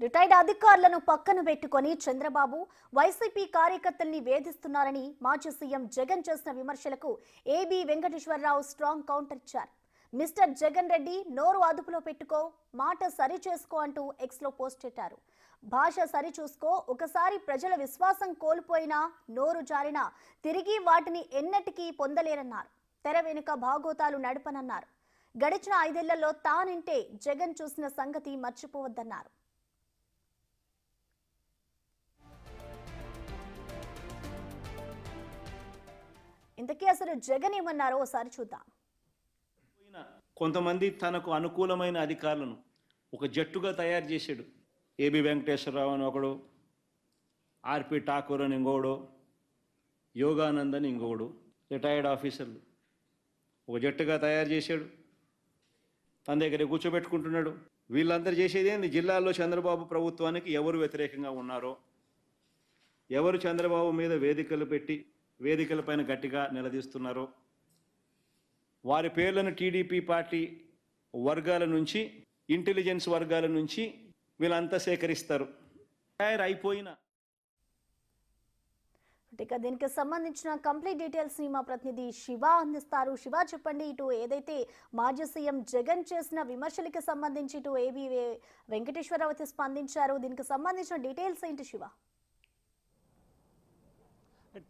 Retired అధికారులను పక్కన పెట్టుకొని చంద్రబాబు వైసీపీ కార్యకర్తల్ని వేధిస్తున్నారని మాజీ సీఎం జగన్ చేసిన విమర్శలకు ఏబీ వెంకటేశ్వరరావు స్ట్రాంగ్ కౌంటర్ ఇచ్చారు. మిస్టర్ జగన్ రెడ్డి నోరు అదుపులో పెట్టుకో మాట సరి చేసుకో అంటూ ఎక్స్లో పోస్ట్ పెట్టారు భాష సరి చూసుకో ఒకసారి ప్రజల విశ్వాసం కోల్పోయినా నోరు జారినా తిరిగి వాటిని ఎన్నటికీ పొందలేరన్నారు. తెర వెనుక భాగోతాలు నడపనన్నారు. గడిచిన ఐదేళ్ళలో తానింటే జగన్ చూసిన సంగతి మర్చిపోవద్దన్నారు. ఇంతకీ అసలు జగన్ ఏమన్నారో ఒకసారి చూద్దాం. పోయిన కొంతమంది తనకు అనుకూలమైన అధికారులను ఒక జట్టుగా తయారు చేశాడు. ఏబి వెంకటేశ్వరరావు అని ఒకడు ఆర్పి ఠాకూర్ అని ఇంకోడు యోగానంద్ అని ఇంకోడు రిటైర్డ్ ఆఫీసర్లు. ఒక జట్టుగా తయారు చేశాడు. తన దగ్గర కూర్చోబెట్టుకుంటున్నాడు. వీళ్ళందరూ చేసేది ఏంది? జిల్లాలో చంద్రబాబు ప్రభుత్వానికి ఎవరు వ్యతిరేకంగా ఉన్నారో ఎవరు చంద్రబాబు మీద వేదికలు పెట్టి వేదికలపైన గట్టిగా నిలదీస్తున్నారు. వారి పేర్లను టీడీపీ పార్టీ వర్గాల నుంచి ఇంటెలిజెన్స్ వర్గాల నుంచి వీళ్ళంతా సేకరిస్తారు. తయారు అయిపోయిన ఇక దీనికి సంబంధించిన కంప్లీట్ డీటెయిల్స్ని మా ప్రతినిధి శివ అందిస్తారు. శివ చెప్పండి ఇటు ఏదైతే మాజీ సీఎం జగన్ చేసిన విమర్శలకి సంబంధించి ఇటు ఏబి వెంకటేశ్వరరావు స్పందించారు. దీనికి సంబంధించిన డీటెయిల్స్ ఏంటి శివ?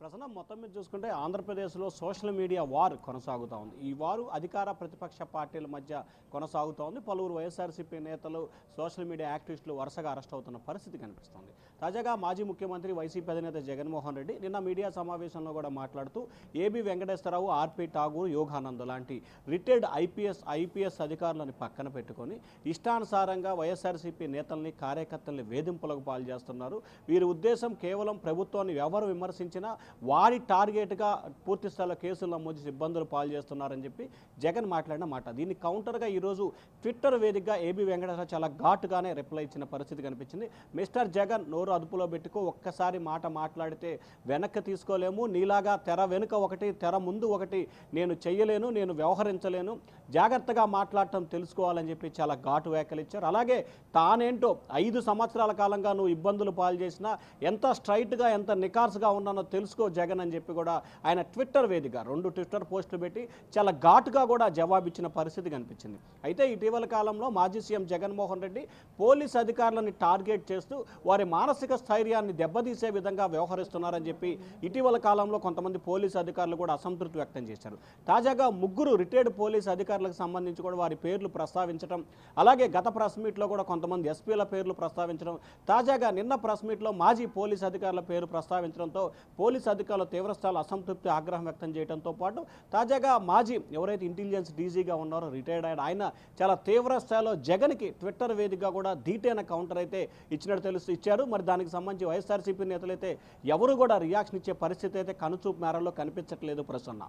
ప్రసన్న మొత్తం మీద చూసుకుంటే ఆంధ్రప్రదేశ్లో సోషల్ మీడియా వార్ కొనసాగుతూ ఉంది. ఈ వారు అధికార ప్రతిపక్ష పార్టీల మధ్య కొనసాగుతూ ఉంది. పలువురు వైఎస్ఆర్సీపీ నేతలు సోషల్ మీడియా యాక్టివిస్టులు వరుసగా అరెస్ట్ అవుతున్న పరిస్థితి కనిపిస్తుంది. తాజాగా మాజీ ముఖ్యమంత్రి వైసీపీ అధినేత జగన్మోహన్ రెడ్డి నిన్న మీడియా సమావేశంలో కూడా మాట్లాడుతూ ఏబి వెంకటేశ్వరరావు ఆర్పి ఠాగూర్ యోగానంద్ లాంటి రిటైర్డ్ ఐపీఎస్ ఐపీఎస్ అధికారులను పక్కన పెట్టుకొని ఇష్టానుసారంగా వైఎస్ఆర్సీపీ నేతల్ని కార్యకర్తల్ని వేధింపులకు పాలు చేస్తున్నారు. వీరి ఉద్దేశం కేవలం ప్రభుత్వాన్ని ఎవరు విమర్శించినా వారి టార్గెట్గా పూర్తి స్థాయిలో కేసులు నమోదు చేసి ఇబ్బందులు పాలు చేస్తున్నారని చెప్పి జగన్ మాట్లాడిన మాట. దీన్ని కౌంటర్గా ఈరోజు ట్విట్టర్ వేదికగా ఏబి వెంకటేశ్వర చాలా ఘాటుగానే రిప్లై ఇచ్చిన పరిస్థితి కనిపించింది. మిస్టర్ జగన్ నోరు అదుపులో పెట్టుకో ఒక్కసారి మాట మాట్లాడితే వెనక్కి తీసుకోలేము నీలాగా తెర వెనుక ఒకటి తెర ముందు ఒకటి నేను చెయ్యలేను నేను వ్యవహరించలేను జాగ్రత్తగా మాట్లాడటం తెలుసుకోవాలని చెప్పి చాలా ఘాటు వ్యాఖ్యలు ఇచ్చారు. అలాగే తానేంటో ఐదు సంవత్సరాల కాలంగా నువ్వు ఇబ్బందులు పాలు చేసినా ఎంత స్ట్రైట్గా ఎంత నికార్స్గా ఉన్నానో తెలుసుకో జగన్ అని చెప్పి కూడా ఆయన ట్విట్టర్ వేదిక రెండు ట్విట్టర్ పోస్టులు పెట్టి చాలా ఘాటుగా కూడా జవాబిచ్చిన పరిస్థితి కనిపించింది. అయితే ఇటీవల కాలంలో మాజీ సీఎం జగన్మోహన్ రెడ్డి పోలీస్ అధికారులను టార్గెట్ చేస్తూ వారి మానసిక స్థైర్యాన్ని దెబ్బతీసే విధంగా వ్యవహరిస్తున్నారని చెప్పి ఇటీవల కాలంలో కొంతమంది పోలీస్ అధికారులు కూడా అసంతృప్తి వ్యక్తం చేశారు. తాజాగా ముగ్గురు రిటైర్డ్ పోలీస్ అధికారులకు సంబంధించి కూడా వారి పేర్లు ప్రస్తావించడం అలాగే గత ప్రెస్ మీట్లో కూడా కొంతమంది ఎస్పీల పేర్లు ప్రస్తావించడం తాజాగా నిన్న ప్రెస్ మీట్లో మాజీ పోలీస్ అధికారుల పేరు ప్రస్తావించడంతో పోలీస్ అధికారులు తీవ్రస్థాయిలో అసంతృప్తి ఆగ్రహం వ్యక్తం చేయడంతో పాటు తాజాగా మాజీ ఎవరైతే ఇంటెలిజెన్స్ డీజీగా ఉన్నారో రిటైర్డ్ ఆయన ఆయన చాలా తీవ్ర స్థాయిలో జగన్కి ట్విట్టర్ వేదికగా కూడా ధీటైన కౌంటర్ అయితే ఇచ్చినట్టు తెలుసు ఇచ్చారు. మరి దానికి సంబంధించి వైఎస్ఆర్సీపీ నేతలైతే ఎవరు కూడా రియాక్షన్ ఇచ్చే పరిస్థితి అయితే కనుచూపు మేరలో కనిపించట్లేదు Prasanna.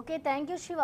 Okay thank you Shiva.